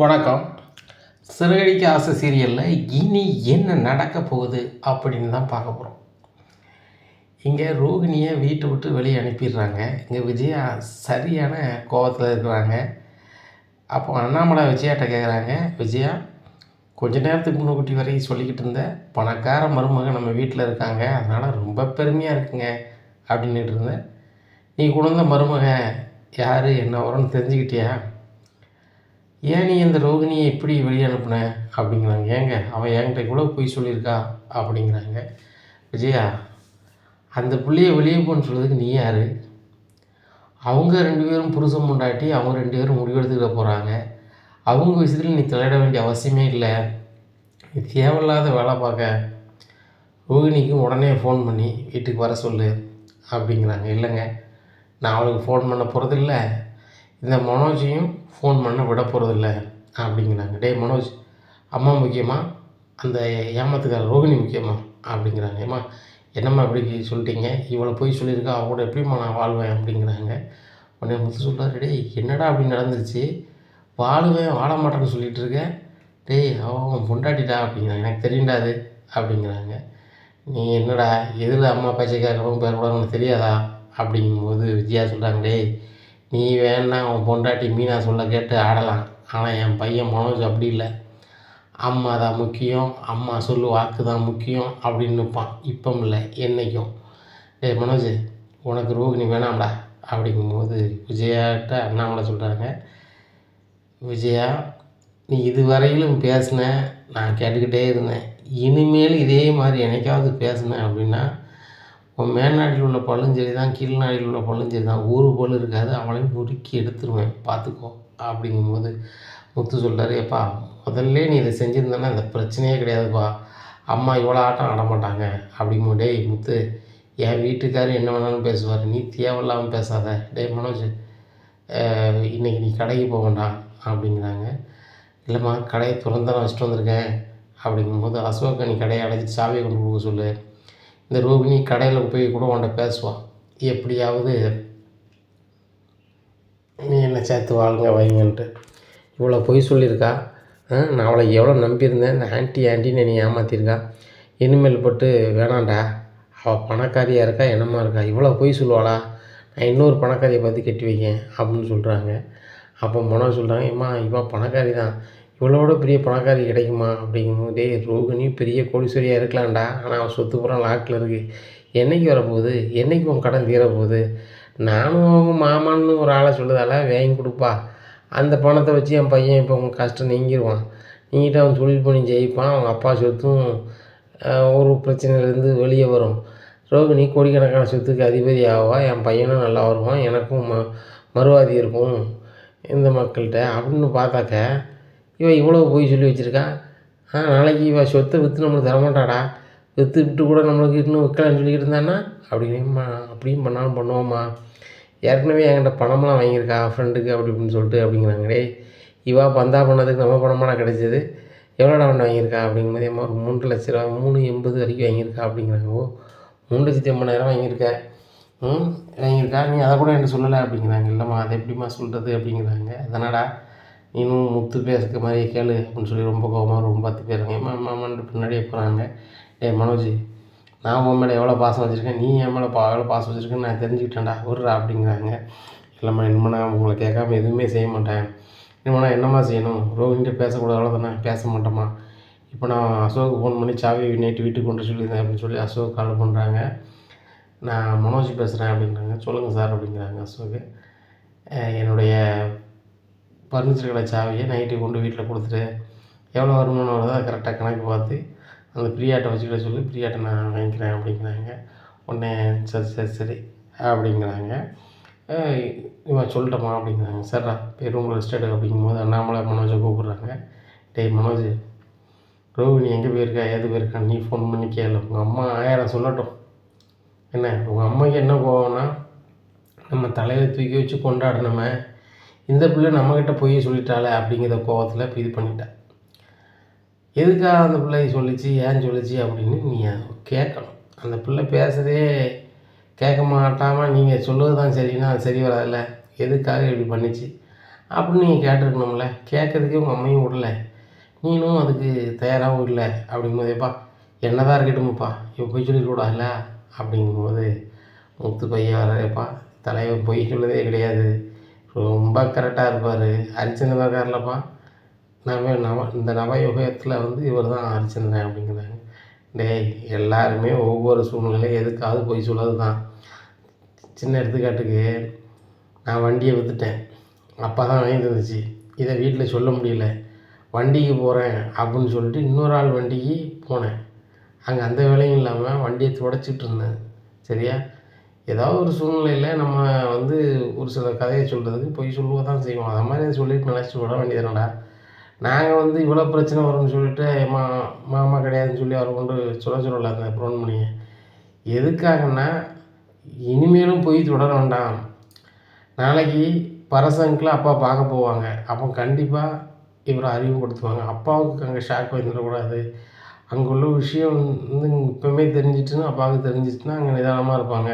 வணக்கம். சிறகடிக்க ஆசை சீரியலில் இனி என்ன நடக்க போகுது அப்படின்னு தான் பார்க்க போகிறோம் இங்கே ரோகிணியை வீட்டை விட்டு வெளியே அனுப்பிடுறாங்க. இங்கே விஜயா சரியான கோவத்தில் இருக்கிறாங்க. அப்போ அண்ணாமலை விஜயாட்ட கேட்குறாங்க விஜயா கொஞ்ச நேரத்துக்கு முன்னுக்குட்டி வரைக்கும் சொல்லிக்கிட்டு இருந்தேன் பணக்கார மருமகன் நம்ம வீட்டில் இருக்காங்க. அதனால் ரொம்ப பெருமையாக இருக்குங்க அப்படின்னுட்டு இருந்தேன் நீ கொண்டு வந்த மருமகன் யார்? என்ன வரும்னு தெரிஞ்சுக்கிட்டியா? ஏன் நீ இந்த ரோகிணியை இப்படி வெளியே அனுப்புன? அப்படிங்கிறாங்க. ஏங்க அவன் என்கிட்ட கூட போய் சொல்லியிருக்கா? அப்படிங்கிறாங்க. விஜயா அந்த பிள்ளைய வெளியே போன்னு சொல்கிறதுக்கு நீ யார்? அவங்க ரெண்டு பேரும் புருஷன் முண்டாட்டி அவங்க ரெண்டு பேரும் முடிவெடுத்துக்கிட போகிறாங்க அவங்க விஷயத்தில் நீ தலையிட வேண்டிய அவசியமே இல்லை. நீ தேவையில்லாத வேலை பார்க்க. ரோகிணிக்கு உடனே ஃபோன் பண்ணி வீட்டுக்கு வர சொல்லு அப்படிங்கிறாங்க. இல்லைங்க நான் அவளுக்கு ஃபோன் பண்ண போகிறதில்ல இந்த மனோஜையும் ஃபோன் பண்ண விட போகிறதில்ல அப்படிங்கிறாங்க. டேய் மனோஜ் அம்மா முக்கியமா? அந்த ஏமாத்துக்கார ரோகிணி முக்கியமா? அப்படிங்கிறாங்க. ஏம்மா என்னம்மா இப்படி சொல்லிட்டீங்க? இவளை போய் சொல்லியிருக்கா? அவளோட எப்படிம்மா நான் வாழ்வேன்? அப்படிங்கிறாங்க. உடனே முத்து சொல்கிறார் டேய் என்னடா அப்படி நடந்துருச்சு? வாழுவேன் வாழ மாட்டேன்னு சொல்லிகிட்டு இருக்கேன் டேய் அவன் பொண்டாட்டிடா? அப்படிங்கிறாங்க. எனக்கு தெரியும்டா அது. அப்படிங்கிறாங்க. நீ என்னடா எதில் அம்மா பேச்சை பேர் பேரக்கூடாது உனக்கு தெரியாதா? அப்படிங்கும்போது விஜயா சொல்கிறாங்க டேய் நீ வேணா உன் பொண்டாட்டி மீனா சொல்ல கேட்டு ஆடலாம். ஆனால் என் பையன் மனோஜ் அப்படி இல்லை. அம்மா தான் முக்கியம். அம்மா சொல்லு வாக்கு தான் முக்கியம் அப்படின்னு நிற்பான் இப்போ இல்லை என்றைக்கும் டேய் மனோஜ் உனக்கு ரோகிணி வேணாம்டா அப்படிங்கும்போது விஜயாட்ட அண்ணாமலை சொல்கிறாங்க விஜயா நீ இதுவரையிலும் பேசின நான் கேட்டுக்கிட்டே இருந்தேன். இனிமேல் இதே மாதிரி என்னைக்காவது பேசினேன் அப்படின்னா மேல்நாட்டில் உள்ள பல்லும் சரி தான் கீழ்நாட்டில் உள்ள பல்லும் சரி தான். ஒரு பல் இருக்காது. அவளையும் நொறுக்கி எடுத்துருவேன். பார்த்துக்கோ அப்படிங்கும்போது முத்து சொல்கிறாரு ஏப்பா முதல்ல நீ இதை செஞ்சுருந்தேன்னா இந்த பிரச்சனையே கிடையாதுப்பா. அம்மா இவ்வளோ ஆட்டம் ஆட மாட்டாங்க. அப்படிங்கும்போது டேய் முத்து என் வீட்டுக்காரர் என்ன வேணாலும் பேசுவார். நீ தேவையில்லாமல் பேசாத. டேய் மனோஜ் இன்றைக்கி நீ கடைக்கு போக வேண்டாம். அப்படிங்கிறாங்க. இல்லைம்மா கடையை திறந்தான வச்சுட்டு வந்திருக்கேன். அப்படிங்கும்போது அசோகா நீ கடையை அடைச்சி சாவியை கொண்டு கொடுக்க சொல்லு. இந்த ரோகிணி கடையில் போய் கூட உன்ட்ட பேசுவான் எப்படியாவது நீ என்னை சேர்த்து வாழுங்க வைங்கன்ட்டு. இவ்வளோ பொய் சொல்லியிருக்கா? ஆ, நான் அவளை எவ்வளோ நம்பியிருந்தேன்? இந்த ஆன்ட்டி ஆன்ட்டின்னு என்னை ஏமாற்றிருக்கா இனிமேல் பட்டு வேணாண்டா. அவள் பணக்காரியாக இருக்கா என்னமா இருக்கா? இவ்வளோ பொய் சொல்லுவாளா? நான் இன்னொரு பணக்காரியை பார்த்து கட்டி வைக்கேன் அப்படின்னு சொல்கிறாங்க அப்போ மனோ சொல்கிறாங்க ஏம்மா இவன் பணக்காரி தான். இவளோட பெரிய பணக்காரி கிடைக்குமா அப்படிங்கும் டேய் ரோகிணி பெரிய கோடீஸ்வரியாக இருக்கலாம்டா. ஆனால் அவன் சொத்து பூரா லாக்கில் இருக்குது என்னைக்கு வரப்போகுது? என்னைக்கு உன் கடன் தீரப்போகுது? நானும் அவங்க மாமான்னு ஒரு ஆளை சொல்லுதால வாங்கி கொடுப்பா. அந்த பணத்தை வச்சு என் பையன் இப்போ உங்கள் கஷ்டம் நீங்கிடுவான் நீங்கிட்ட அவன் தொழில் பண்ணி ஜெயிப்பான். அவங்க அப்பா சொத்தும் ஒரு பிரச்சனையிலேருந்து வெளியே வரும். ரோகிணி கோடிக்கணக்கான சொத்துக்கு அதிபதி ஆவா. என் பையனும் நல்லா வருவான். எனக்கும் ம மறுவாதி இருக்கும். இந்த மக்கள்கிட்ட அப்படின்னு பார்த்தாக்க இவன் இவ்வளோ போய் சொல்லி வச்சுருக்கான் ஆ நாளைக்கு இவன் சொத்தை விற்று நம்மளுக்கு தரமாட்டாடா. விற்று விட்டு கூட நம்மளுக்கு இன்னும் விற்கலான்னு சொல்லிக்கிட்டு இருந்தான்னா அப்படின்னு அப்படியும் பண்ணாலும் பண்ணுவோம்மா. ஏற்கனவே என்கிட்ட பணமெல்லாம் வாங்கியிருக்கா ஃப்ரெண்டுக்கு அப்படி இப்படின்னு சொல்லிட்டு அப்படிங்கிறாங்களே இவா பந்தா பண்ணதுக்கு நம்ம பணமாடா கிடைச்சது. எவ்வளோடா ஒன்று வாங்கியிருக்கா அப்படிங்கும்போது ஏமா ஒரு மூன்று லட்ச ரூபா மூணு எண்பது வரைக்கும் வாங்கியிருக்கா அப்படிங்கிறாங்க. ஓ மூணு லட்சத்தி எண்பதாயிரம் வாங்கியிருக்க. ம் வாங்கியிருக்கா. நீ அதை கூட என்கிட்ட சொல்லலை அப்படிங்கிறாங்க. இல்லைம்மா அதை எப்படிம்மா சொல்கிறது அப்படிங்கிறாங்க. அதனடா நீனும் முத்து பேசுகிற மாதிரி கேளு அப்படின்னு சொல்லி ரொம்ப கோபமாக ரொம்ப பார்த்து பேருங்க ஏமா மாமான்ட்டு பின்னாடியே போகிறாங்க டேய் மனோஜ் நான் உன் மேலே எவ்வளோ பாசம் வச்சுருக்கேன்? நீ என் மேலே பா எவ்வளோ பாசம் வச்சுருக்கேன்னு நான் தெரிஞ்சுக்கிட்டேன்டா. விட்றா அப்படிங்கிறாங்க. இல்லைம்மா இனிமே நான் உங்களை கேட்காம எதுவுமே செய்ய மாட்டேன். இனிமே நான் என்னம்மா செய்யணும்? ரோஹின்ட்டு பேசக்கூடாது அவ்வளோதானே பேச மாட்டேம்மா இப்போ நான் அசோக் ஃபோன் பண்ணி சாவி நைட்டு வீட்டுக்கு கொண்டு சொல்லியிருந்தேன் அப்படின்னு சொல்லி அசோக் கால் பண்ணுறாங்க நான் மனோஜ் பேசுகிறேன் அப்படின்றாங்க. சொல்லுங்கள் சார் அப்படிங்கிறாங்க அசோக். என்னுடைய ஃபர்னிச்சர் கடை சாவியை நைட்டு கொண்டு வீட்டில் கொடுத்துட்டு எவ்வளோ வருமானம் வருதோ அதை கரெக்டாக கணக்கு பார்த்து அந்த பிரியாட்டை வச்சுக்கிட்ட சொல்லி பிரியாட்டை நான் வாங்கிக்கிறேன் அப்படிங்கிறாங்க. உடனே சரி சரி சரி அப்படிங்கிறாங்க. இவன் சொல்லிட்டோமா அப்படிங்கிறாங்க. சரிடா போய் ரூமில் ரெஸ்ட் எடு அப்படிங்கும்போது அண்ணாமலை மனோஜை கூப்பிட்றாங்க. டேய் மனோஜ் ரோஹிணி எங்கே போயிருக்கா? ஏது போயிருக்கா? நீ ஃபோன் பண்ணி கேளு. உங்கள் அம்மா ஆயிரம் சொல்லட்டும். என்ன? உங்கள் அம்மாவுக்கு என்ன கோவம்னா நம்ம தலையை தூக்கி வச்சு கொண்டாடணுமே. இந்த பிள்ளை நம்மக்கிட்ட போய் சொல்லிட்டாளே அப்படிங்கிற கோவத்தில் இப்போ இது பண்ணிட்டேன் எதுக்காக அந்த பிள்ளை சொல்லிச்சு ஏன் சொல்லிச்சு அப்படின்னு நீ கேட்கணும். அந்த பிள்ளை பேசுறதே கேட்க மாட்டாமல் நீங்கள் சொல்லுவது தான் சரின்னா அது சரி வராதுல்ல. எதுக்காக இப்படி பண்ணிச்சு? அப்படின்னு நீங்கள் கேட்டிருக்கணும்ல. கேட்கறதுக்கே உங்கள் அம்மையும் விடல. நீனும் அதுக்கு தயாராகவும் இல்லை அப்படிங்கும்போதேப்பா என்னதான் இருக்கட்டும்ப்பா இப்போ போய் சொல்லிக்கூடாதுல்ல அப்படிங்கும்போது முத்து பையன் வர்றாருப்பா தலைவன் பொய் சொல்லதே கிடையாது. ரொம்ப கரெக்டாக இருப்பார். ஹரிச்சந்திரன் இருக்கார்லப்பா நவ நவ இந்த நவயுகத்தில் வந்து இவர் தான் ஹரிச்சந்திரன் அப்படிங்கிறாங்க. டேய் எல்லாருமே ஒவ்வொரு சூழ்நிலையும் எதுக்காவது போய் சொல்லது தான் சின்ன எடுத்துக்காட்டுக்கு நான் வண்டியை விற்றுட்டேன் அப்பா தான் வாங்கி தந்துச்சு இதை வீட்டில் சொல்ல முடியல. வண்டிக்கு போகிறேன் அப்படின்னு சொல்லிட்டு இன்னொரு ஆள் வண்டிக்கு போனேன். அங்கே அந்த வேலையும் இல்லாமல் வண்டியை துடைச்சிட்டு இருந்தேன். சரியா? ஏதாவது ஒரு சூழ்நிலையில் நம்ம வந்து ஒரு சில கதையை சொல்கிறதுக்கு பொய் சொல்லுவ தான் செய்வோம் அது மாதிரி சொல்லிட்டு நினச்சிட்டு விட வேண்டியதுனடா நாங்கள் வந்து இவ்வளோ பிரச்சனை வரும்னு சொல்லிட்டு மா மாமா கிடையாதுன்னு சொல்லி அவர் கொண்டு சொல்ல சொல்லலை அந்த ப்ரோன் பண்ணியை எதுக்காகன்னா இனிமேலும் பொய் தொடர வேண்டாம். நாளைக்கு பரசங்கில் அப்பா பார்க்க போவாங்க. அப்போ கண்டிப்பாக இவரை அறிமுகப்படுத்துவாங்க. அப்பாவுக்கு அங்கே ஷாக் வந்துடக்கூடாது. அங்கே உள்ள விஷயம் வந்து இப்போவுமே தெரிஞ்சிட்டுன்னு அப்பாவுக்கு தெரிஞ்சிச்சுன்னா அங்கே நிதானமாக இருப்பாங்க.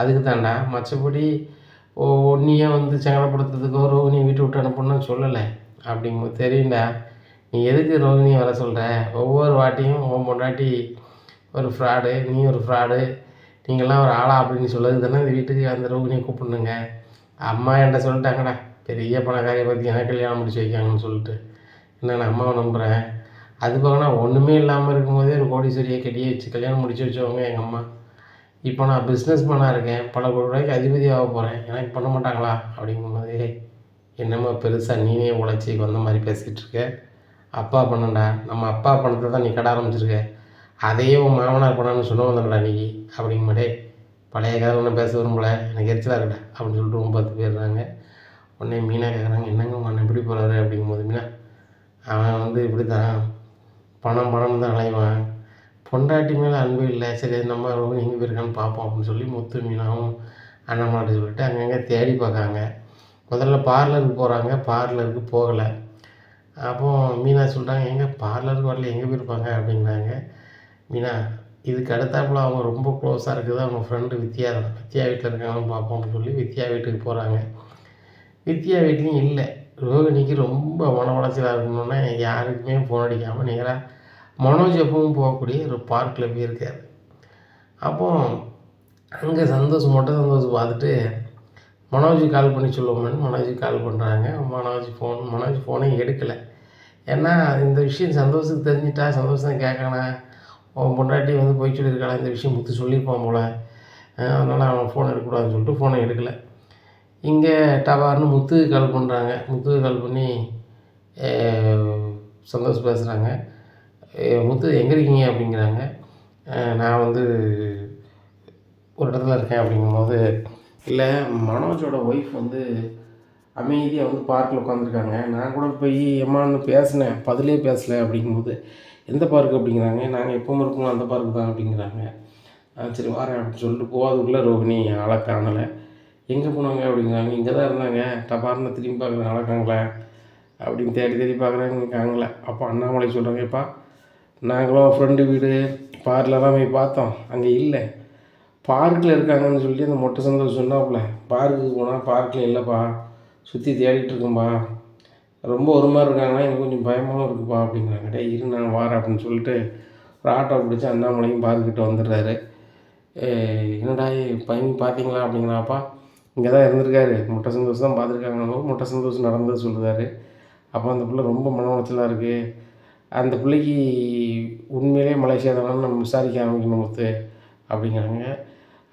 அதுக்கு தாண்டா மற்றபடி ஓ ஒன்றியே வந்து சங்கடப்படுத்துறதுக்கோ ரோகிணியை வீட்டை விட்டு அனுப்பணும்னு சொல்லலை. அப்படிங்கும்போது தெரியும்டா நீ எதுக்கு ரோகிணியை வர சொல்கிற ஒவ்வொரு வாட்டியும் உன் பொண்டாட்டி ஒரு ஃப்ராடு நீ ஒரு ஃப்ராடு நீங்கள்லாம் ஒரு ஆளா அப்படின்னு சொல்லது தானே இந்த வீட்டுக்கு அந்த ரோகிணியை கூப்பிடணுங்க. அம்மா என்கிட்ட சொல்லிட்டாங்கடா பெரிய பணக்காரியை பற்றி எனக்கு கல்யாணம் முடிச்சு வைக்காங்கன்னு சொல்லிட்டு. என்ன நான் அம்மாவை நம்புகிறேன் அது போக நான் ஒன்றுமே இல்லாமல் இருக்கும்போதே ஒரு கோடீஸ்வரியை கட்டியே வச்சு கல்யாணம் முடிச்சு வச்சவங்க எங்கள் அம்மா. இப்போ நான் பிஸ்னஸ் பண்ணா இருக்கேன். பல கோடி ரூபாய்க்கு அதிபதி ஆக போகிறேன் எனக்கு பண்ண மாட்டாங்களா? அப்படிங்கும்போது என்னமோ என்னம்மா பெருசாக நீனே உழைச்சி வந்த மாதிரி பேசிகிட்டு இருக்க? அப்பா பண்ணண்டா? நம்ம அப்பா பணத்தை தான் நீ கட ஆரம்பிச்சிருக்க. அதையே உன் மாமனார் பண்ணான்னு சொல்ல வந்தடா நீ? அப்படிங்கும்போதே பழைய கதை ஒன்று பேச விரும்பல. எனக்கு எரிச்சலாக இருக்கடா அப்படின்னு சொல்லிட்டு ரொம்ப பத்து போயிடுறாங்க உடனே மீனா கேட்குறாங்க என்னங்க உன் எப்படி போகிறாரு அப்படிங்கும்போது மீனா அவன் வந்து இப்படி தான் பணம் பணம் தான் அலைவான். பொண்டாட்டி மேலே அன்பு இல்லை. சரி நம்ம ரோஹிணி எங்கே போயிருக்கான்னு பார்ப்போம் அப்படின்னு சொல்லி முத்து மீனாவும் அண்ணம்மாட்ட சொல்லிட்டு அங்கங்கே தேடி பார்க்காங்க முதல்ல பார்லருக்கு போகிறாங்க பார்லருக்கு போகலை. அப்போ மீனா சொல்கிறாங்க எங்கே பார்லருக்கு வரல எங்கே போயிருப்பாங்க? அப்படிங்கிறாங்க மீனா இதுக்கு அடுத்தாப்புல அவங்க ரொம்ப க்ளோஸாக இருக்குது. அவங்க ஃப்ரெண்டு வித்யா தான் வித்யா வீட்டில் இருக்காங்கன்னு பார்ப்போம்னு சொல்லி வித்யா வீட்டுக்கு போகிறாங்க வித்யா வீட்லேயும் இல்லை. ரோகிணிக்கு ரொம்ப மன உளைச்சலாக இருக்கணுன்னா யாருக்குமே ஃபோன் அடிக்காமல் நேராக மனோஜ் எப்பவும் போகக்கூடிய ஒரு பார்க்கில் போயிருக்கார். அப்போ அங்கே சந்தோஷ் மட்டும் சந்தோஷம் பார்த்துட்டு மனோஜி கால் பண்ணி சொல்லுவோம்னு மனோஜுக்கு கால் பண்ணுறாங்க மனோஜ் ஃபோன் மனோஜ் ஃபோனே எடுக்கலை. ஏன்னா இந்த விஷயம் சந்தோஷத்துக்கு தெரிஞ்சிட்டா சந்தோஷம் தான் கேட்கணும் உன் பொண்டாட்டி வந்து போய் சொல்லியிருக்காளா? இந்த விஷயம் முத்து சொல்லியிருப்பான் போல். அதனால் அவன் ஃபோன் எடுக்கக்கூடாதுன்னு சொல்லிட்டு ஃபோனை எடுக்கலை. இங்கே டவார்னு முத்துக்கு கால் பண்ணுறாங்க முத்துக்கு கால் பண்ணி சந்தோஷ் பேசுகிறாங்க முத்து எங்கே இருக்கீங்க? அப்படிங்கிறாங்க. நான் வந்து ஒரு இடத்துல இருக்கேன் அப்படிங்கும்போது இல்லை மனோஜோட ஒய்ஃப் வந்து அமைதியாக வந்து பார்க்கில் உட்காந்துருக்காங்க நான் கூட போய் எம்மான்னு பேசினேன். பதிலே பேசலை. அப்படிங்கும்போது எந்த பார்க் அப்படிங்கிறாங்க. நாங்கள் எப்பவும் இருக்கோம் அந்த பார்க்கு தான். அப்படிங்கிறாங்க. ஆ சரி வரேன் அப்படின்னு சொல்லிட்டு போகாதுக்குள்ளே ரோகிணி ஆளை காணலை. எங்கே போனாங்க? அப்படிங்கிறாங்க. இங்கே தான் இருந்தாங்க. டபார்னு திரும்பி பார்க்குறேன் ஆளக்காங்களே அப்படின்னு தேடி தேடி பார்க்குறாங்க காணலை. அப்போ அண்ணாமலை சொல்கிறாங்க எப்பா நாங்களும் ஃப்ரெண்டு வீடு பார்லலாம் போய் பார்த்தோம். அங்கே இல்லை. பார்க்கில் இருக்காங்கன்னு சொல்லி அந்த மொட்டை சந்தோஷம் சொன்னாப்புல. பார்க்குக்கு போனால் பார்க்கில் இல்லைப்பா. சுற்றி தேடிட்டு இருக்கும்பா. ரொம்ப ஒரு மாதிரி இருக்காங்கன்னா எனக்கு கொஞ்சம் பயமாகவும் இருக்குப்பா அப்படிங்கிறாங்க. டே இரு நான் வாரேன் அப்படின்னு சொல்லிட்டு ஒரு ஆட்டோ பிடிச்சி அண்ணாமலையும் பார்க்கிட்ட வந்துடுறாரு. என்னடா பையன் பார்த்தீங்களா? அப்படிங்கிறாப்பா. இங்கே தான் இருந்திருக்காரு. முட்டை சந்தோஷம் தான் பார்த்துருக்காங்க. முட்டை சந்தோஷம் நடந்தது சொல்லுதாரு அப்போ அந்த பிள்ளை ரொம்ப மன உளைச்சலாக இருக்குது அந்த பிள்ளைக்கு உண்மையிலே மலேசியா தானே நம்ம விசாரிக்க ஆரம்பிக்கணும் முத்து அப்படிங்கிறாங்க.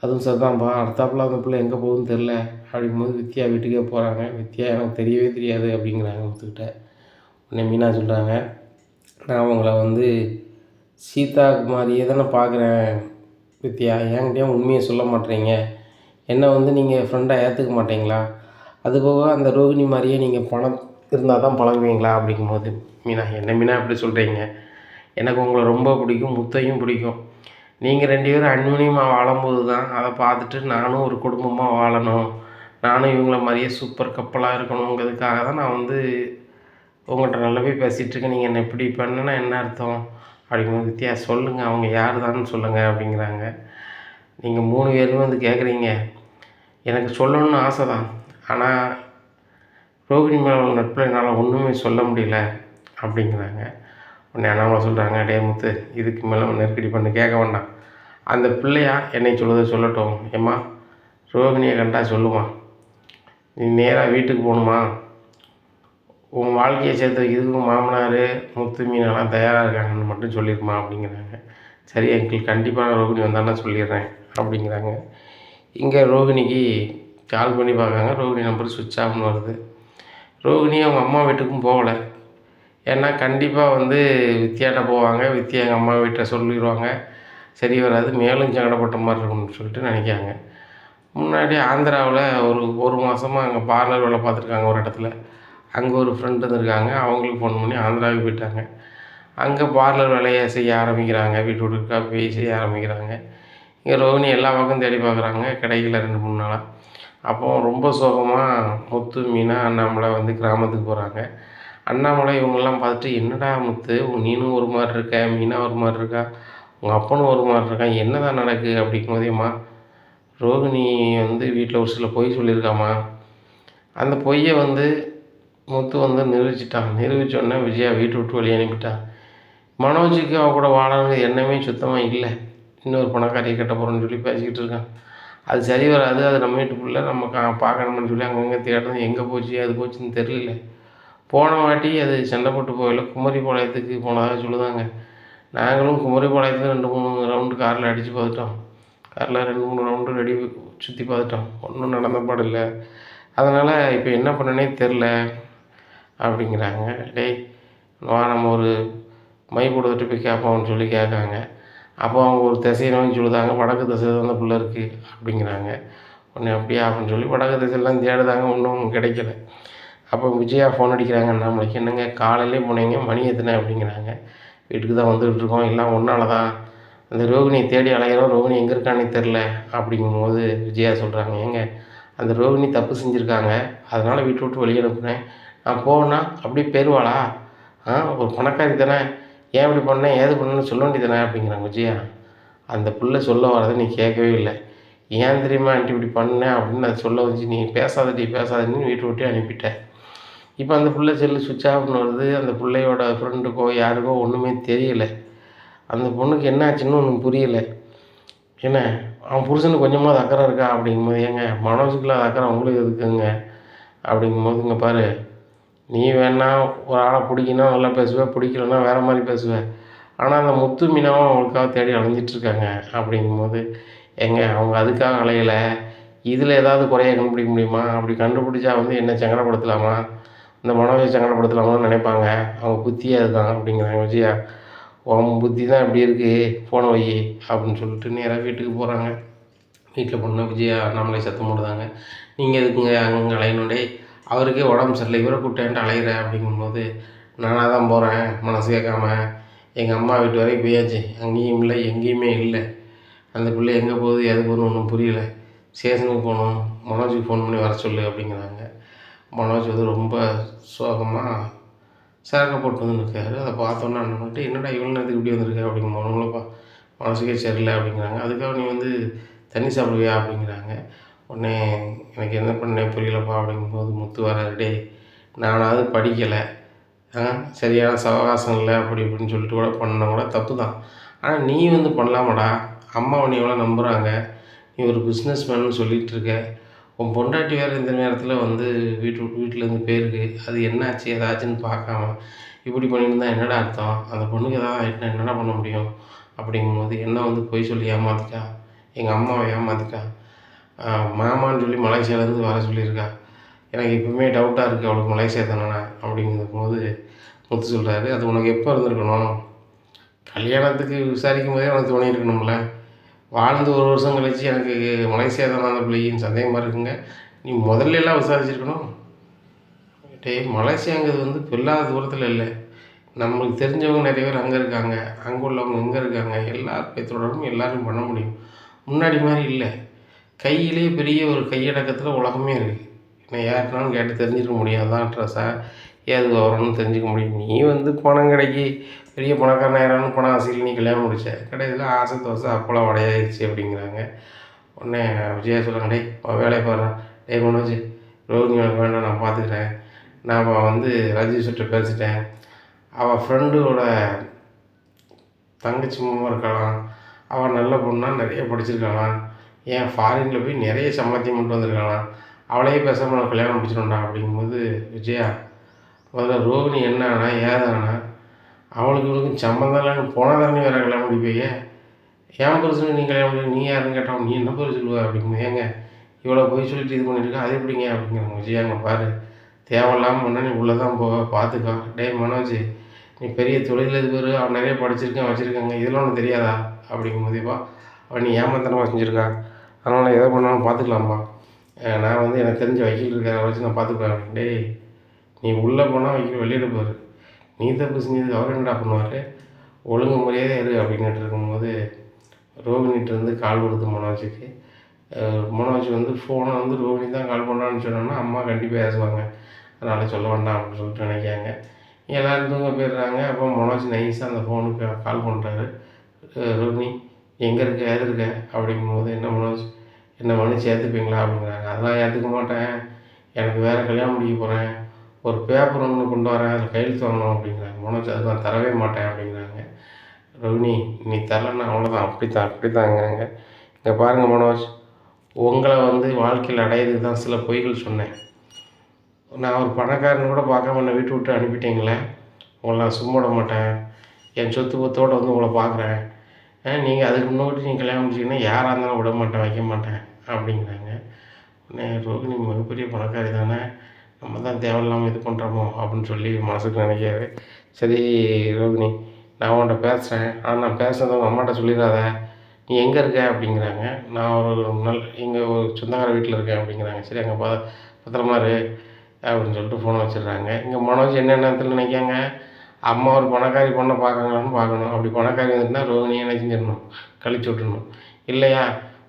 அதுவும் சரிதான்ப்பா அடுத்தாப்புல அந்த பிள்ளை எங்கே போகுதுன்னு தெரில அப்படிங்கும்போது வித்யா வீட்டுக்கே போகிறாங்க வித்யா எனக்கு தெரியவே தெரியாது அப்படிங்கிறாங்க முத்துக்கிட்ட உடனே மீனா சொல்கிறாங்க நான் அவங்கள வந்து சீதா மாதிரியே தானே பார்க்குறேன் வித்யா. என்கிட்டயும் உண்மையை சொல்ல மாட்டேறீங்க. என்னை வந்து நீங்கள் ஃப்ரெண்டாக ஏற்றுக்க மாட்டீங்களா? அதுபோக அந்த ரோகிணி மாதிரியே நீங்கள் பணம் இருந்தால் தான் பழகுவீங்களா அப்படிங்கும்போது மீனா என்ன மீனா இப்படி சொல்கிறீங்க எனக்கு உங்களை ரொம்ப பிடிக்கும் முத்தையும் பிடிக்கும். நீங்கள் ரெண்டு பேரும் அன்யூனியமாக வாழும்போது தான் அதை பார்த்துட்டு நானும் ஒரு குடும்பமாக வாழணும். நானும் இவங்கள மாதிரியே சூப்பர் கப்பலாக இருக்கணுங்கிறதுக்காக தான் நான் வந்து உங்கள்கிட்ட நல்லாவே பேசிகிட்ருக்கேன் நீங்கள் என்ன இப்படி பண்ணுனா என்ன அர்த்தம்? அப்படிங்கும்போது வித்தியா சொல்லுங்கள் அவங்க யார் தான் சொல்லுங்கள் அப்படிங்கிறாங்க. நீங்கள் மூணு பேருமே வந்து கேட்குறீங்க எனக்கு சொல்லணும்னு ஆசை தான் ஆனால் ரோகிணி மேலே உள்ள நட்பில் என்னால் ஒன்றுமே சொல்ல முடியல அப்படிங்கிறாங்க. உடனே அண்ணாமலை சொல்கிறாங்க டே முத்து இதுக்கு மேலே நெருக்கடி பண்ணி கேட்க வேண்டாம். அந்த பிள்ளையா என்னை சொல்லுதை சொல்லட்டும். ஏம்மா ரோகிணியை கண்டா சொல்லுமா நீ நேராக வீட்டுக்கு போகணுமா? உன் வாழ்க்கையை சேர்த்து இதுக்கும் மாமனார் முத்து மீனெல்லாம் தயாராக இருக்காங்கன்னு மட்டும் சொல்லிடுமா அப்படிங்கிறாங்க. சரி அங்கிள் கண்டிப்பாக நான் ரோகிணி வந்தானா சொல்லிடுறேன் அப்படிங்கிறாங்க. இங்கே ரோகிணிக்கு கால் பண்ணி பார்க்காங்க ரோகிணி நம்பர் சுவிட்ச் ஆஃப்னு வருது. ரோகிணி அவங்க அம்மா வீட்டுக்கும் போகலை. ஏன்னா கண்டிப்பாக வந்து வித்யாட்ட போவாங்க. வித்யா எங்கள் அம்மா வீட்டை சொல்லிடுவாங்க சரி வராது மேலும் சங்கடப்பட்ட மாதிரி இருக்கும்னு சொல்லிட்டு நினைக்காங்க. முன்னாடி ஆந்திராவில் ஒரு ஒரு மாதமாக அங்கே பார்லர் வேலை பார்த்துருக்காங்க ஒரு இடத்துல. அங்கே ஒரு ஃப்ரெண்டு இருந்திருக்காங்க. அவங்களுக்கு ஃபோன் பண்ணி ஆந்திராவுக்கு போயிட்டாங்க. அங்கே பார்லர் வேலையை செய்ய ஆரம்பிக்கிறாங்க. வீட்டு வீட்டுக்கா போய் செய்ய ஆரம்பிக்கிறாங்க. இங்கே ரோகிணி எல்லா பக்கம் தேடி பார்க்குறாங்க. கிடைக்கல ரெண்டு மூணு நாளாக அப்போ ரொம்ப சோகமாக முத்து மீனா அண்ணாமலை வந்து கிராமத்துக்கு போகிறாங்க அண்ணாமலை இவங்கெல்லாம் பார்த்துட்டு என்னடா முத்து உன் நீனும் ஒரு மாதிரி இருக்க மீனா ஒரு மாதிரி இருக்கா? உங்கள் அப்பனும் ஒரு மாதிரி இருக்கான் என்னதான் நடக்குது அப்படிங்கும்போதேம்மா ரோகிணி வந்து வீட்டில் ஒரு சில பொய் சொல்லியிருக்காம்மா. அந்த பொய்யை வந்து முத்து வந்து நிரூபிச்சிட்டான். நிரூபித்தோடனே விஜயா வீட்டை விட்டு வெளியே அனுப்பிட்டான் மனோஜுக்கு அவ கூட வாழணுங்கிற எண்ணமே சுத்தமாக இல்லை. இன்னொரு பணக்காரியை கட்ட போகிறோன்னு சொல்லி பேசிக்கிட்டு இருக்கான். அது சரி வராது அது நம்ம வீட்டுக்குள்ள நம்ம கா பார்க்கணும்னு சொல்லி அங்கங்கே தேடணும் எங்கே போச்சு அது போச்சுன்னு தெரியல. போன வாட்டி அது சண்டை போட்டு போகல குமரிபாளையத்துக்கு போனதாக சொல்லுதாங்க. நாங்களும் குமரிபாளையத்தில் ரெண்டு மூணு ரவுண்டு காரில் அடித்து பார்த்துட்டோம். காரில் ரெண்டு மூணு ரவுண்டு ரெடி சுற்றி பார்த்துட்டோம். ஒன்றும் நடந்த பாடு இல்லை. அதனால் இப்போ என்ன பண்ணனே தெரில அப்படிங்கிறாங்க. டேய் வா நம்ம ஒரு மை கொடுத்துட்டு போய் கேட்போம்னு சொல்லி கேட்காங்க. அப்போ அவங்க ஒரு திசையை நோக்கி சொல்லுதாங்க வடக்கு திசையில் தான் அந்த பிள்ளை இருக்குது அப்படிங்கிறாங்க. ஒன்று அப்படியா அப்படின்னு சொல்லி வடக்கு திசையெல்லாம் தேடுதாங்க ஒன்றும் கிடைக்கல. அப்போ விஜயா ஃபோன் அடிக்கிறாங்க அண்ணாமலைக்கு என்னங்க காலையிலே போனீங்க மணி எத்தனை அப்படிங்கிறாங்க. வீட்டுக்கு தான் வந்துக்கிட்டு இருக்கோம் எல்லாம் ஒன்றால தான் அந்த ரோகிணியை தேடி அலைகிறோம் ரோகிணி எங்கே இருக்கானே தெரில அப்படிங்கும்போது விஜயா சொல்கிறாங்க ஏங்க அந்த ரோகிணி தப்பு செஞ்சுருக்காங்க அதனால் வீட்டு விட்டு வெளியே அனுப்புனேன். நான் போனால் அப்படியே பெறுவாளா ஆ ஒரு பணக்காரி தானே? ஏன் இப்படி பண்ணேன் ஏது பண்ணேன்னு சொல்ல வேண்டியதானே அப்படிங்கிறாங்க விஜயா. அந்த பிள்ளை சொல்ல வரதை நீ கேட்கவே இல்லை. ஏன் தெரியுமா ஆண்டி இப்படி பண்ணேன் அப்படின்னு அதை சொல்ல வச்சு நீ பேசாதடி பேசாதன்னு வீட்டை விட்டு அனுப்பிட்டேன் இப்போ அந்த பிள்ளை செல்லு சுவிட்ச் ஆஃப்னு வருது. அந்த பிள்ளையோட ஃப்ரெண்டுக்கோ யாருக்கோ ஒன்றுமே தெரியலை. அந்த பொண்ணுக்கு என்ன ஆச்சுன்னு ஒன்றும் புரியலை. என்ன? அவன் புருஷனுக்கு கொஞ்சமாக அக்கறை இருக்கா அப்படிங்கும்போது ஏங்க மனோஜுக்குள்ள அக்கறை உங்களுக்கு இருக்குங்க அப்படிங்கும்போது இங்கே பாரு நீ வேணா ஒரு ஆளை பிடிக்கினா நல்லா பேசுவேன் பிடிக்கலன்னா வேறு மாதிரி பேசுவேன் ஆனால் அந்த முத்து மீனாவும் அவங்களுக்காக தேடி அலைஞ்சிட்ருக்காங்க அப்படிங்கும்போது எங்க அவங்க அதுக்காக அலையலை? இதில் ஏதாவது குறைய கண்டுபிடிக்க முடியுமா? அப்படி கண்டுபிடிச்சா வந்து என்ன சங்கடப்படுத்தலாமா? இந்த மனோஜை சங்கடப்படுத்தலாமான்னு நினைப்பாங்க. அவங்க புத்தியே அதுதான் அப்படிங்கிறாங்க விஜயா. உன் புத்தி தான் இப்படி இருக்குது போன வை அப்படின்னு சொல்லிட்டு நேராக வீட்டுக்கு போகிறாங்க வீட்டில் பொண்ணு விஜயா நம்மளே சத்தம் போடுதாங்க நீங்கள் எதுக்குங்க அங்கே அலையணும்? அவருக்கே உடம்பு சரியில்லை இவரை கூப்பிட்டேன்ட்டு அலையிற அப்படிங்கும்போது நானாக தான் போகிறேன் மனசு கேட்காம எங்கள் அம்மா வீட்டு வரைக்கும் போயாச்சு அங்கேயும் இல்லை எங்கேயுமே இல்லை. அந்த பிள்ளை எங்கே போகுது எது போகுதுன்னு ஒன்றும் புரியல. ஸ்டேஷனுக்கு போகணும் மனோஜுக்கு ஃபோன் பண்ணி வர சொல்லு அப்படிங்கிறாங்க. மனோஜ் வந்து ரொம்ப சோகமாக சரக்கை போட்டு வந்து நிற்காரு அதை பார்த்தோன்னே என்ன பண்ணிட்டு என்னடா இவ்வளோ நேரத்துக்கு இப்படி வந்திருக்க? அப்படிங்க அவங்களப்பா மனசுக்கே சரியில்லை அப்படிங்கிறாங்க. அதுக்காக நீ வந்து தண்ணி சாப்பிடுவியா? அப்படிங்கிறாங்க. உடனே எனக்கு என்ன பண்ணேன் புரியலப்பா அப்படிங்கும்போது முத்து வராரு டேய் நானாவது படிக்கலை. சரியான சவகாசம் இல்லை அப்படி இப்படின்னு சொல்லிட்டு கூட பண்ண கூட தப்பு தான். ஆனால் நீ வந்து பண்ணலாமாடா. அம்மா உன்னை எவ்வளோ நம்புகிறாங்க நீ ஒரு பிஸ்னஸ் மேன்னு சொல்லிகிட்டு இருக்க. உன் பொண்டாட்டி வேறு இந்த நேரத்தில் வந்து வீட்டு வீட்டிலேருந்து போயிருக்கு. அது என்னாச்சு? ஏதாச்சுன்னு பார்க்காம இப்படி பண்ணியிருந்தா என்னடா அர்த்தம்? அந்த பொண்ணுக்கு ஏதாவது ஆகிட்டுனா என்னடா பண்ண முடியும்? அப்படிங்கும்போது என்ன வந்து பொய் சொல்லி ஏமாத்திட்டா? எங்கள் அம்மாவை ஏமாத்திட்டா? மாமான்னு சொல்லி மலேசியாவிலேருந்து வர சொல்லியிருக்கா. எனக்கு எப்பவுமே டவுட்டாக இருக்குது அவளுக்கு மலேசியா தானே அப்படிங்கும்போது முத்து சொல்கிறாரு அது உனக்கு எப்போ இருந்திருக்கணும்? கல்யாணத்துக்கு விசாரிக்கும் போதே உனக்கு தோணியிருக்கணும்ல. வாழ்ந்து ஒரு வருஷம் கழித்து எனக்கு மலேசியா தானே அந்த பிள்ளைன்னு சந்தேகமாக இருக்குங்க. நீ முதல்ல எல்லாம் விசாரிச்சிருக்கணும். டேய் மலேசியாங்கிறது வந்து பொல்லாத தூரத்தில் இல்லை. நம்மளுக்கு தெரிஞ்சவங்க நிறைய பேர் அங்கே இருக்காங்க அங்கே உள்ளவங்க இங்கே இருக்காங்க. எல்லாருக்கும் தொடர்பும் எல்லாரும் பண்ண முடியும். முன்னாடி மாதிரி இல்லை. கையிலே பெரிய ஒரு கையடக்கத்தில் உலகமே இருக்குது நான் யாருனாலும் கேட்டு தெரிஞ்சுக்க முடியும் அதான் அட்ரஸாக ஏது வரணும்னு தெரிஞ்சுக்க முடியும். நீ வந்து பணம் கிடைக்கி பெரிய பணக்காரன் ஆயிரான்னு பணம் ஆசையில் நீ கல்யாணம் முடிச்ச. கடைசியில் ஆசை தோசை அப்பளம் வடையாயிருச்சு அப்படிங்கிறாங்க. உடனே விஜயா சொல்கிறாங்க டே உன் வேலையை பாரு. டேய் மனோஜ் ரோஹினி உனக்கு வேண்டாம் நான் பார்த்துக்கிறேன். நான் வந்து ரஜினிஷ்கிட்ட பேசிட்டேன். அவள் ஃப்ரெண்டோட தங்கச்சி மாமா இருக்கலாம். அவள் நல்ல பொண்ணாக நிறைய படிச்சிருக்கலாம். ஏன் ஃபாரினில் போய் நிறைய சம்பாத்தியம் கொண்டு வந்திருக்காங்களாம் அவளையே பேசாமல் நான் கல்யாணம் முடிச்சிடணும்டா அப்படிங்கும்போது விஜயா முதல்ல ரோகிணி என்ன ஆனா ஏதானா அவளுக்கு இவளுக்கும் சம்மந்தம் இல்லைன்னு போனால் தானே வேறு கல்யாணம் முடிப்பீங்க ஏன் புருஷன் நீ கல்யாணம் முடியும் நீ யாருன்னு கேட்டால் நீ என்ன பேர் சொல்லுவ அப்படிங்கும்போது ஏங்க இவ்வளோ போய் சொல்லிட்டு இது பண்ணியிருக்கா அது எப்படிங்க அப்படிங்கிறாங்க விஜயாங்க பாரு தேவையில்லாமல் முன்னா நீ உள்ளே தான் போக பார்த்துக்கோ டேய் மனோஜ் நீ பெரிய தொழிலதிபர் அவன் நிறைய படிச்சிருக்கேன் வச்சுருக்காங்க இதெல்லாம் ஒன்று தெரியாதா? அப்படிங்கும்போதேப்பா அவன் நீ ஏமாத்தனமாக செஞ்சுருக்கான் அதனால் எதை பண்ணாலும் பார்த்துக்கலாம்ப்பா. நான் வந்து எனக்கு தெரிஞ்ச வக்கீல் இருக்கிற வச்சு நான் பார்த்துக்குவேன் டேய் நீ உள்ளே போனால் வக்கீல் வெளியிட போவார் நீ தப்பு செஞ்சது அவர் என்னடா பண்ணுவார்? ஒழுங்கு முறையாக இரு அப்படின்னுட்டு இருக்கும்போது ரோகிணிகிட்ட இருந்து கால் வருது மனோஜுக்கு. அஹ் மனோஜ் வந்து ஃபோனை வந்து ரோகிணி தான் கால் பண்ணுறான்னு சொன்னோன்னா அம்மா கண்டிப்பாக பேசுவாங்க. அதனால் சொல்ல வேண்டாம் அப்படின்னு சொல்லிட்டு நினைக்காங்க எல்லோரும் தூங்க போயிடுறாங்க. அப்போ மனோஜ் நைஸாக அந்த ஃபோனுக்கு கால் பண்ணுறாரு ரோகிணி எங்கே இருக்க எது இருக்க அப்படிங்கும்போது என்ன மனோஜ் என்ன மன்னிச்சு ஏற்றுப்பீங்களா அப்படிங்கிறாங்க. அதெல்லாம் ஏற்றுக்க மாட்டேன். எனக்கு வேறு கல்யாணம் முடிக்க போகிறேன் ஒரு பேப்பர் ஒன்று கொண்டு வரேன். அதில் கையெழுத்து வாங்கணும் அப்படிங்கிறாங்க. மனோஜ் அது நான் தரவே மாட்டேன் அப்படிங்கிறாங்க. ரோகிணி நீ தரலன்னா அவ்வளோதான் அப்படித்தான் தாங்கிறாங்க இங்கே பாருங்கள் மனோஜ். உங்களை வந்து வாழ்க்கையில் அடையிறதுக்கு தான் சில பொய்கள் சொன்னேன். நான் ஒரு பணக்காரன் கூட பார்க்காம என்னை வீட்டு விட்டு அனுப்பிட்டீங்களே. உங்களை நான் சும்மா விட மாட்டேன். என் சொத்து பத்தோடு வந்து உங்களை பார்க்குறேன். நீங்கள் அதுக்கு முன்னாடி நீங்கள் கல்யாணம் முடிச்சிங்கன்னா யாராக இருந்தாலும் விட மாட்டேன் வைக்க மாட்டேன் அப்படிங்கிறாங்க. உடனே ரோகிணி மிகப்பெரிய பணக்காரி தானே நம்ம தான் தேவையில்லாமல் இது பண்ணுறோமோ அப்படின்னு சொல்லி மனசுக்கு நினைக்காரு சரி ரோகிணி நான் உன்கிட்ட பேசுகிறேன் ஆனால் நான் பேசுகிறத உங்கள் அம்மாட்ட சொல்லிடாத. நீ எங்கே இருக்க அப்படிங்கிறாங்க. நான் ஒரு நல் எங்கள் ஒரு சொந்தக்கார வீட்டில் இருக்கேன் அப்படிங்கிறாங்க. சரி அங்கே ப பத்திரமா இரு அப்படின்னு சொல்லிட்டு ஃபோனை வச்சிடுறாங்க. இங்கே மனோஜ் என்ன நேரத்தில் நினைக்காங்க அம்மா ஒரு பணக்காரி பொண்ணை பார்க்குறாங்களான்னு பார்க்கணும். அப்படி பணக்காரி வந்துட்டுனா ரோகிணியை என்ன செஞ்சிடணும்? கழிச்சு விட்டுணும் இல்லையா?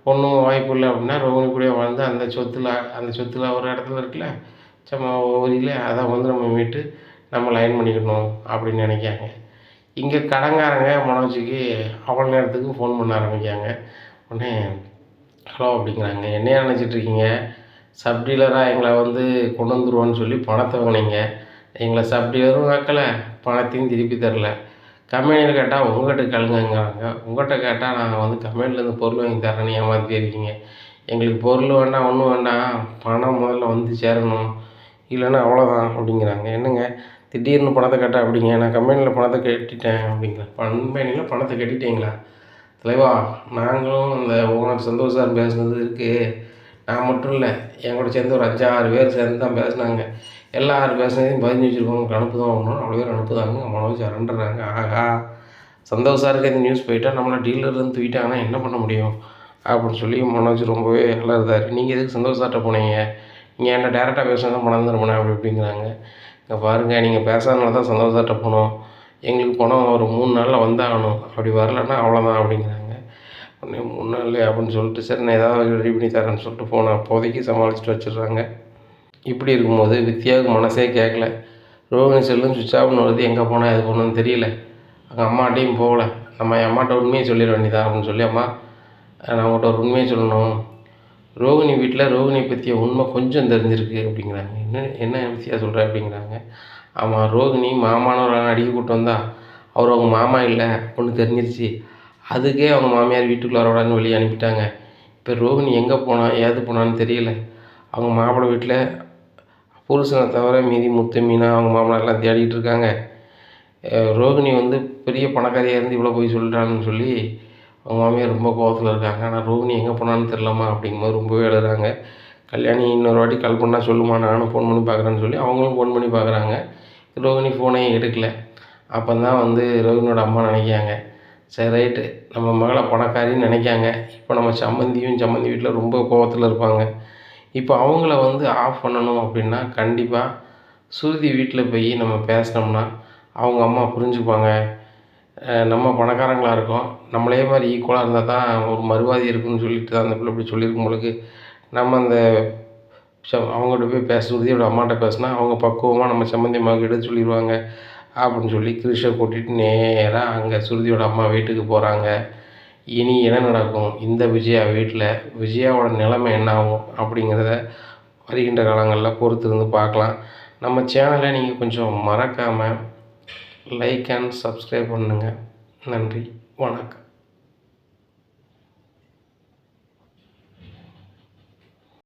ஒன்றும் வாய்ப்பு இல்லை அப்படின்னா ரோகிணி கூட வாழ்ந்து அந்த சொத்துல அந்த சொத்துல ஒரு இடத்துல இருக்குல்ல? சும்மா ஓரியில் அதை வந்து நம்ம மீட்டு நம்ம லைன் பண்ணிக்கணும் அப்படின்னு நினைக்காங்க. இங்கே கடங்காரங்க மனோஜிக்கு அவ்வளோ நேரத்துக்கு ஃபோன் பண்ண ஆரம்பிக்காங்க உடனே ஹலோ அப்படிங்கிறாங்க. என்னையா நினச்சிட்ருக்கீங்க சப் டீலராக எங்களை வந்து கொண்டு வந்துருவோன்னு சொல்லி பணத்தை வாங்கினீங்க. எங்களை சாப்பிட்டு எதுவும் ஆக்கலை. பணத்தையும் திருப்பி தரல. கம்பெனியில் கேட்டால் உங்கள்கிட்ட கேளுங்கங்கிறாங்க. உங்கள்கிட்ட கேட்டால் நாங்கள் வந்து கம்பெனிலேருந்து பொருள் வாங்கி தரேன்னு ஏமாற்றி இருக்கீங்க. எங்களுக்கு பொருள் வேண்டாம் ஒன்றும் வேண்டாம் பணம் முதல்ல வந்து சேரணும். இல்லைன்னா அவ்வளோதான் அப்படிங்கிறாங்க. என்னங்க? திடீர்னு பணத்தை கேட்டால் அப்படிங்க. நான் கம்பெனியில் பணத்தை கட்டிட்டேன் அப்படிங்களா? கம்பெனியில் பணத்தை கட்டிட்டீங்களா? தலைவா நாங்களும் இந்த ஓனர் சந்தோஷ் சார் பேசுனது இருக்குது நான் மட்டும் இல்லை என் கூட சேர்ந்து ஒரு அஞ்சாறு பேர் சேர்ந்து தான் பேசுனாங்க. எல்லாரும் பேசுனதையும் பதிஞ்சு வச்சுருக்கோம் அனுப்பு தான் ஆகணும். அவ்வளோ பேர் அனுப்புதாங்க மனோஜ் அரண்டுறாங்க. ஆஹா. சந்தோஷாக இருக்க இந்த நியூஸ் போயிட்டால் நம்மளை டீலர்லேருந்து தூக்கிட்டாங்கன்னா என்ன பண்ண முடியும்? அப்படின்னு சொல்லி மனோஜ் ரொம்பவே அலறுதாரு நீங்கள் எதுக்கு சந்தோஷாட்ட போனீங்க? நீங்கள் என்ன டேரெக்டாக பேசினா தான் பணம் தருமணே அப்படி அப்படிங்கிறாங்க இங்கே பாருங்கள் நீங்கள் பேசாதனால தான் சந்தோஷாட்ட போனோம். எங்களுக்கு பணம் ஒரு மூணு நாளில் வந்தாகணும். அப்படி வரலன்னா அவ்வளோதான் அப்படிங்கிறாங்க. உடனே மூணு நாள் அப்படின்னு சொல்லிட்டு சரி நான் ஏதாவது ரெடி பண்ணி தரேன்னு சொல்லிட்டு போனேன் அப்போதைக்கு சமாளிச்சுட்டு வச்சிடுறாங்க. இப்படி இருக்கும்போது வித்யாவுக்கு மனசே கேட்கல. ரோகிணி செல்லும் சுவிட்ச் ஆஃப்னு வருது. எங்கே போனால் எது போனோன்னு தெரியல. அங்கே அம்மாட்டையும் போகல. நம்ம என் அம்மாட்ட உண்மையை சொல்லிட வேண்டியதான் அப்படின்னு சொல்லி அம்மா நான் உங்கள்கிட்ட ஒரு உண்மையை சொல்லணும். ரோகிணி வீட்டில் ரோகிணி பற்றிய உண்மை கொஞ்சம் தெரிஞ்சிருக்கு அப்படிங்கிறாங்க. என்ன என்ன விஷயம் சொல்கிற அப்படிங்கிறாங்க. ஆமாம் ரோகிணி மாமான்னு அடிக்க கூட்டு வந்தா அவர் அவங்க மாமா இல்லை அப்படின்னு தெரிஞ்சிருச்சு. அதுக்கே அவங்க மாமியார் வீட்டுக்குள்ளே வரக்கூடாதுன்னு வெளியே அனுப்பிட்டாங்க. இப்போ ரோகிணி எங்கே போனால் ஏது போனான்னு தெரியல. அவங்க மாப்பிள்ளை வீட்டில் புருஷனை தவிர மீதி முத்து மீனா அவங்க மாமனார் எல்லாம் தேடிட்டு இருக்காங்க. ரோகிணி வந்து பெரிய பணக்காரியாக இருந்து இவ்வளோ போய் சொல்லிட்டான்னு சொல்லி அவங்க மாமியார் ரொம்ப கோவத்தில் இருக்காங்க. ஆனால் ரோகிணி எங்கே போனான்னு தெரிலம்மா அப்படிங்கும்போது ரொம்பவே எழுதுறாங்க கல்யாணி இன்னொரு வாட்டி கால் பண்ணால் சொல்லுமா நானும் ஃபோன் பண்ணி பார்க்குறேன்னு சொல்லி அவங்களும் ஃபோன் பண்ணி பார்க்குறாங்க. ரோகிணி ஃபோனே எடுக்கல. அப்போ தான் வந்து ரோகிணியோட அம்மா நினைக்காங்க சரி ரைட்டு நம்ம மகளை பணக்காரின்னு நினைக்காங்க. இப்போ நம்ம சம்மந்தியும் சம்மந்தி வீட்டில் ரொம்ப கோவத்தில் இருப்பாங்க. இப்போ அவங்கள வந்து ஆஃப் பண்ணணும் அப்படின்னா கண்டிப்பாக சுருதி வீட்டில் போய் நம்ம பேசினோம்னா அவங்க அம்மா புரிஞ்சுப்பாங்க. நம்ம பணக்காரங்களாக இருக்கோம். நம்மளே மாதிரி ஈக்குவலாக இருந்தால் தான் ஒரு மறுவாதி இருக்குன்னு சொல்லிட்டு தான் அந்த பிள்ளை இப்படி சொல்லியிருக்கும் பொழுது நம்ம அந்த ச- அவங்கள்ட்ட போய் பேச சுருதியோட அம்மாட்ட பேசினா அவங்க பக்குவமாக நம்ம சம்மந்தி அம்மாவுக்கு எடுத்து சொல்லிடுவாங்க அப்படின்னு சொல்லி கிருஷை கூட்டிகிட்டு நேராக அங்கே சுருதியோட அம்மா வீட்டுக்கு போகிறாங்க இனி என்ன நடக்கும்? இந்த விஜயா வீட்டில் விஜயாவோட நிலைமை என்ன ஆகும் அப்படிங்கிறத வருகின்ற காலங்களில் பொறுத்திருந்து பார்க்கலாம். நம்ம சேனலை நீங்கள் கொஞ்சம் மறக்காமல் லைக் அண்ட் சப்ஸ்கிரைப் பண்ணுங்கள் நன்றி. வணக்கம்.